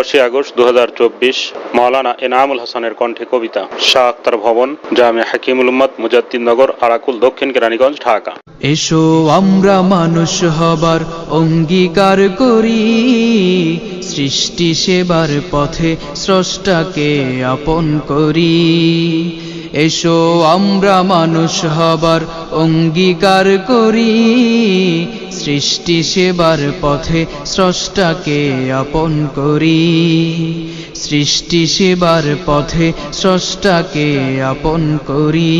দশই আগস্ট দু হাজার চব্বিশ মৌলানা এনামুল হাসানের কণ্ঠে কবিতা। শাহ আক্তার ভবন জামে হাকিমুল উম্মদ মুজাদ্দিদনগর আরাকুল, দক্ষিণ কেরানীগঞ্জ, ঢাকা। এসো আমরা মানুষ হবার অঙ্গীকার করি, সৃষ্টি সেবার পথে স্রষ্টাকে আপন করি। এসো আমরা মানুষ হবার অঙ্গীকার করি সৃষ্টি সেবার পথে স্রষ্টাকে আপন করি। সৃষ্টি সেবার পথে স্রষ্টাকে আপন করি।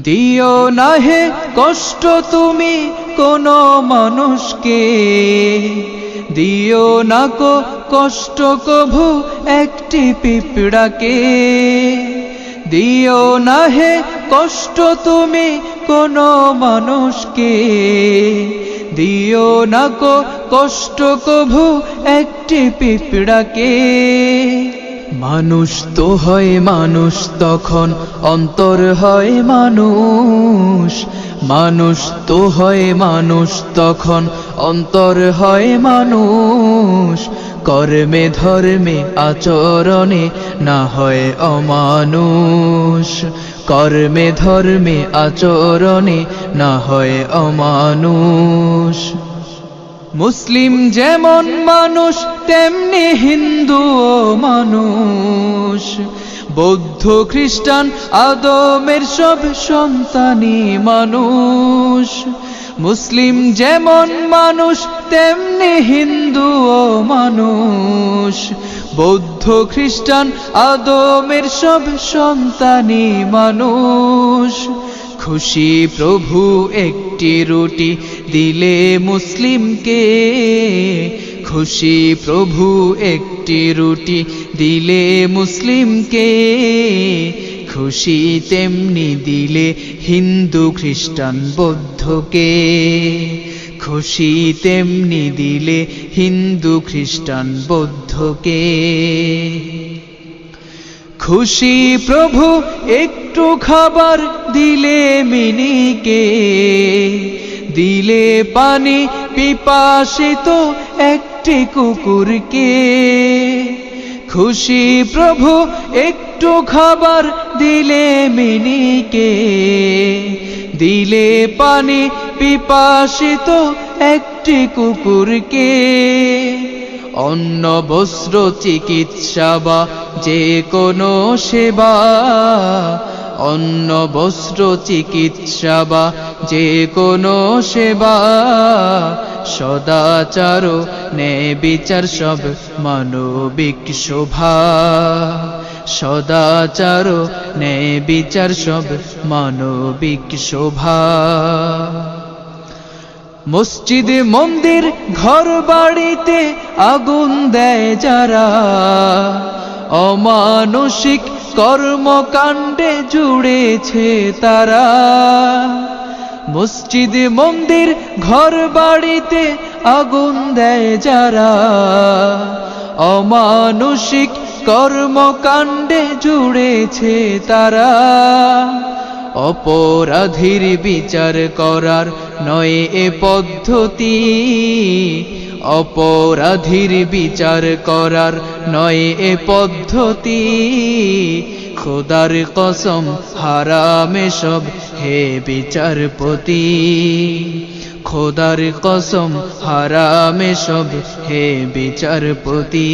দিও না হে কষ্ট তুমি কোন মানুষকে। দিও না কো কষ্ট কভু একটি পিঁপড়াকে। দিও না হে কষ্ট তুমি কোন মানুষকে দিও না কো কষ্ট কভু একটি পিঁপড়াকে। মানুষ তো হয় মানুষ, তখন অন্তর হয় মানুষ। মানুষ তো হয় মানুষ, তখন অন্তর হয় মানুষ। কর্মে ধর্মে আচরণে না হয় অমানুষ। কর্মে ধর্মে আচরণে না হয় অমানুষ। মুসলিম যেমন মানুষ, তেমনি হিন্দু মানুষ। বৌদ্ধ, খ্রিস্টান, আদমের সব সন্তানই মানুষ। মুসলিম যেমন মানুষ, তেমনি হিন্দু মানুষ। বৌদ্ধ খ্রিস্টান আদমের সব সন্তানই মানুষ। খুশি প্রভু একটি রুটি দিলে মুসলিমকে। খুশি প্রভু একটি রুটি দিলে মুসলিমকে। খুশি তেমনি দিলে হিন্দু খ্রিস্টান বৌদ্ধকে। খুশি তেমনি দিলে হিন্দু খ্রিস্টান বৌদ্ধকে। খুশি প্রভু একটু খাবার দিলে মিনিকে। দিলে পানি পিপাসিত একটি কুকুরকে। খুশি প্রভু, একটু খাবার দিলে মিনিকে। দিলে পানি পিপাসিত একটি কুকুরকে। অন্ন, বস্ত্র, চিকিৎসা বা যে কোনো সেবা অন্ন, বস্ত্র, চিকিৎসা বা যে কোনো সেবা, সদাচার নে বিচার সব মানবিক শোভা। সদাচার নে বিচার সব মানবিক শোভা। মসজিদ মন্দির ঘর বাড়িতে আগুন দেয় যারা। অমানসিক কর্মকাণ্ডে জুড়েছে তারা। মসজিদ, মন্দির ঘর বাড়িতে আগুন দেয় যারা। অমানসিক কর্মকাণ্ডে জুড়েছে তারা। অপরাধীর বিচার করার নয় এ পদ্ধতি। অপরাধীর বিচার করার নয় এ পদ্ধতি। খোদার কসম, হারামে সব হে বিচারপতি। খোদার কসম, হারামে সব হে বিচারপতি।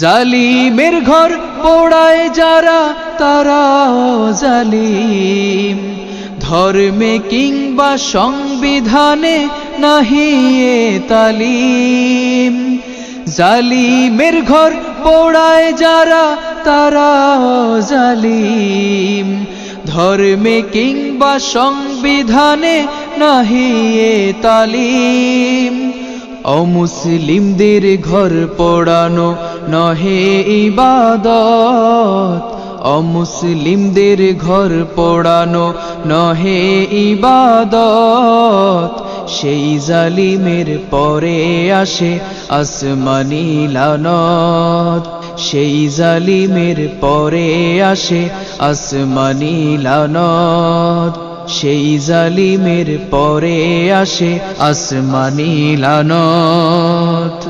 জালিমের ঘর পোড়ায় যারা তারাও জালিম। ধর্মে কিংবা সংবিধানে নাহি এ তালিম। জালিমের ঘর পোড়ায় যারা, তারাও জালিম। ধর্মে কিংবা সংবিধানে নাহি এ তালিম। অমুসলিমদের ঘর পোড়ানো নহে ইবাদত। অমুসলিমদের ঘর পোড়ানো নহে ইবাদত। সেই জালিমের পরে আসে আসমানি লানত। সেই জালিমের পরে আসে আসমানি লানত। সেই জালিমের পরে আসে আসমানি লানত।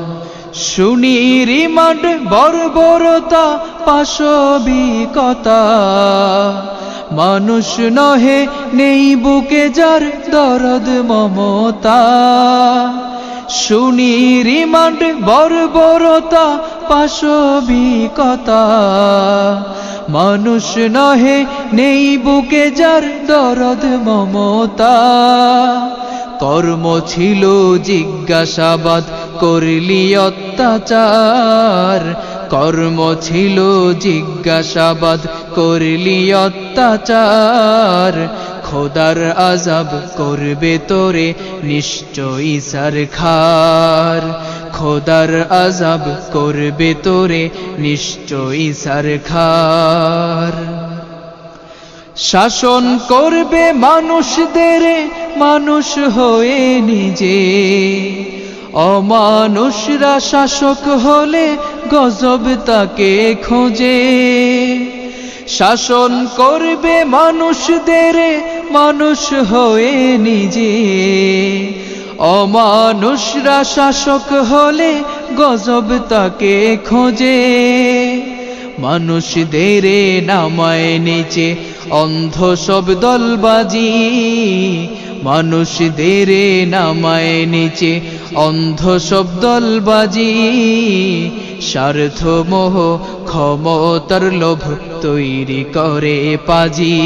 শুনি রিমান্ড বর্বরতা পাশবিকতা। মানুষ নহে, নেই বুকে যার দরদ মমতা। শুনি রিমান্ড, বর্বরতা, পাশবিকতা। মানুষ নহে, নেই বুকে যার দরদ মমতা। কর্ম ছিল জিজ্ঞাসাবাদ, করলি অত্যাচার। কর্ম ছিল জিজ্ঞাসাবাদ, করলি অত্যাচার। খোদার আজাব করবে তোরে নিশ্চয়ই সরকার খোদার আজাব করবে তোরে নিশ্চয়ই সরকার শাসন করবে মানুষদের, মানুষ হয়ে নিজে। অমানুষরা শাসক হলে গজব তাকে খোঁজে। শাসন করবে মানুষদের, মানুষ হয়ে নিজে। অমানুষরা শাসক হলে গজব তাকে খোঁজে। মানুষদের নামায় নিচে অন্ধ সব দলবাজি। মানুষদের নামায় নিচে অন্ধ সব দলবাজি স্বার্থ মোহ ক্ষমতার লোভ তৈরি করে পাজি।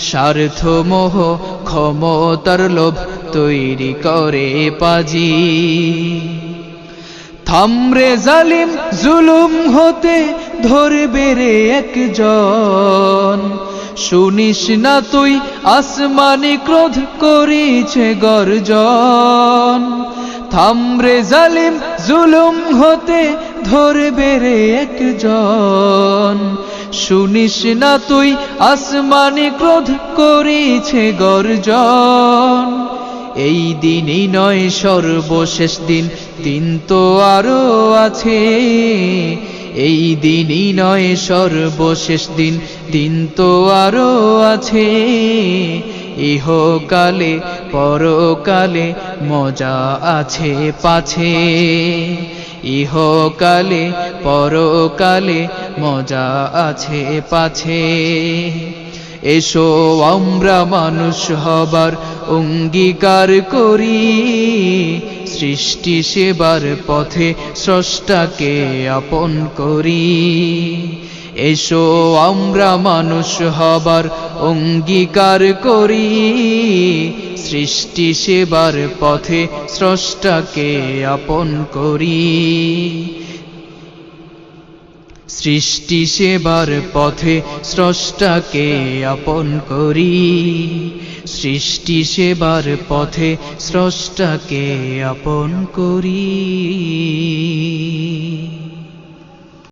স্বার্থ মোহ ক্ষমতার লোভ তৈরি করে পাজি। থামরে জালিম জুলুম হতে ধরবে রে একজন। শুনিস না তুই আসমানি ক্রোধ করিছে গর্জন। থামরে জালিম জুলুম হতে ধরবে রে একজন। শুনিস না তুই আসমানি ক্রোধ করিছে গর্জন। এই দিনই নয় সর্বশেষ দিন দিন তো আরও আছে। এই দিনই নয় সর্বশেষ দিন দিন তো আরও আছে। ইহকালে, পরকালে মজা আছে পাছে। ইহকালে, পরকালে মজা আছে পাছে। এসো আমরা মানুষ হবার অঙ্গীকার করি। সৃষ্টি সেবার পথে স্রষ্টাকে আপন করি। এসো আমরা মানুষ হবার অঙ্গীকার করি। সৃষ্টি সেবার পথে স্রষ্টাকে আপন করি। সৃষ্টি সেবার পথে স্রষ্টাকে আপন করি। সৃষ্টি সেবার পথে স্রষ্টাকে আপন করি।